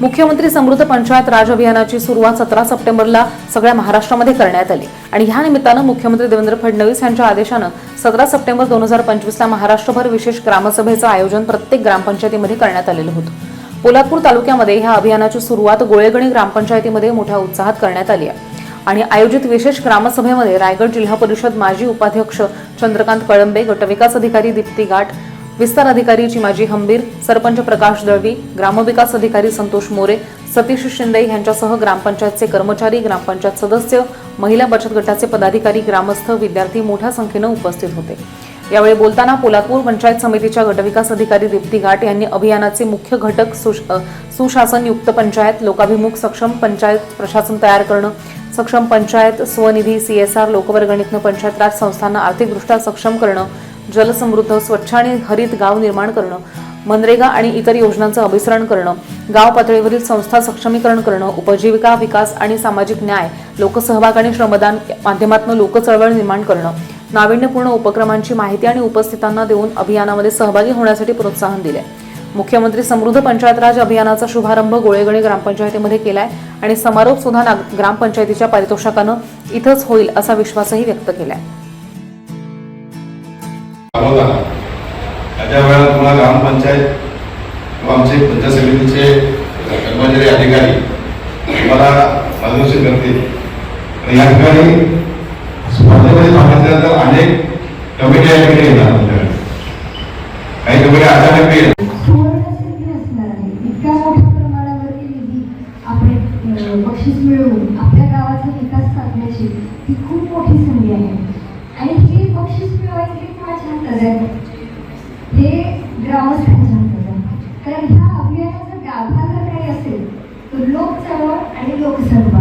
मुख्यमंत्री समृद्ध पंचायत राज अभियानाची सुरुवात सतरा सप्टेंबरला सगळ्या महाराष्ट्रामध्ये करण्यात आली. आणि ह्या निमित्तानं मुख्यमंत्री देवेंद्र फडणवीस यांच्या आदेशानं सतरा सप्टेंबर दोन हजार पंचवीसला महाराष्ट्रभर विशेष ग्रामसभेचं आयोजन प्रत्येक ग्रामपंचायतीमध्ये करण्यात आलेलं होतं. पोलादपूर तालुक्यामध्ये ह्या अभियानाची सुरुवात गोळेगणी ग्रामपंचायतीमध्ये मोठ्या उत्साहात करण्यात आली आहे. आणि आयोजित विशेष ग्रामसभेमध्ये रायगड जिल्हा परिषद माजी उपाध्यक्ष चंद्रकांत कळंबे गटविकास अधिकारी दीप्ती गाठ विस्तार अधिकारी चिमाजी हंबीर सरपंच प्रकाश दळवी ग्रामविकास अधिकारी संतोष मोरे सतीश शिंदे यांच्यासह ग्रामपंचायतचे कर्मचारी ग्रामपंचायत सदस्य महिला बचत गटाचे पदाधिकारी ग्रामस्थ विद्यार्थी मोठ्या संख्येनं उपस्थित होते. यावेळी बोलताना पोलादपूर पंचायत समितीच्या गटविकास अधिकारी दीप्ती घाट यांनी अभियानाचे मुख्य घटक सुशासनयुक्त पंचायत लोकाभिमुख सक्षम पंचायत प्रशासन तयार करणं सक्षम पंचायत स्वनिधी सीएसआर लोकवर्गणीतनं पंचायत राज संस्थांना आर्थिकदृष्ट्या सक्षम करणं जलसमृद्ध स्वच्छ आणि हरित गाव निर्माण करणं मनरेगा आणि इतर योजनांचं अभिसरण करणं गाव पातळीवरील संस्था सक्षमीकरण करणं उपजीविका विकास आणि सामाजिक न्याय लोकसहभाग आणि श्रमदान माध्यमातून लोकचळवळ निर्माण करणं नाविन्यपूर्ण उपक्रमांची माहिती आणि उपस्थितांना देऊन अभियानामध्ये सहभागी होण्यासाठी प्रोत्साहन दिले मुख्यमंत्री समृद्ध पंचायत राज अभियानाचा शुभारंभ गोळेगणी ग्रामपंचायतीमध्ये केलाय आणि समारोप सुद्धा ग्रामपंचायतीच्या पारितोषिकानं इथंच होईल असा विश्वासही व्यक्त केलाय. राबवला त्याच्या वेळेला तुम्हाला ग्रामपंचायत किंवा आमचे पंचायत समितीचे कर्मचारी अधिकारी तुम्हाला मार्गदर्शन करतील. आणि या ठिकाणी स्पर्धेमध्ये सांगितल्यानंतर अनेक कमिटी या ठिकाणी येतात आमच्याकडे. काही कमिटी अचानक येतात बक्षीस मिळवून आपल्या गावाचा विकास साधण्याची ही खूप मोठी संधी आहे. आणि हे बक्षीस मिळवायची हे कोणाच्या हातात आहे हे ग्रामस्थांच्या हातात कारण ह्या अभियानाचा गाभा जर काही असेल तर लोकचळवळ आणि लोकसभा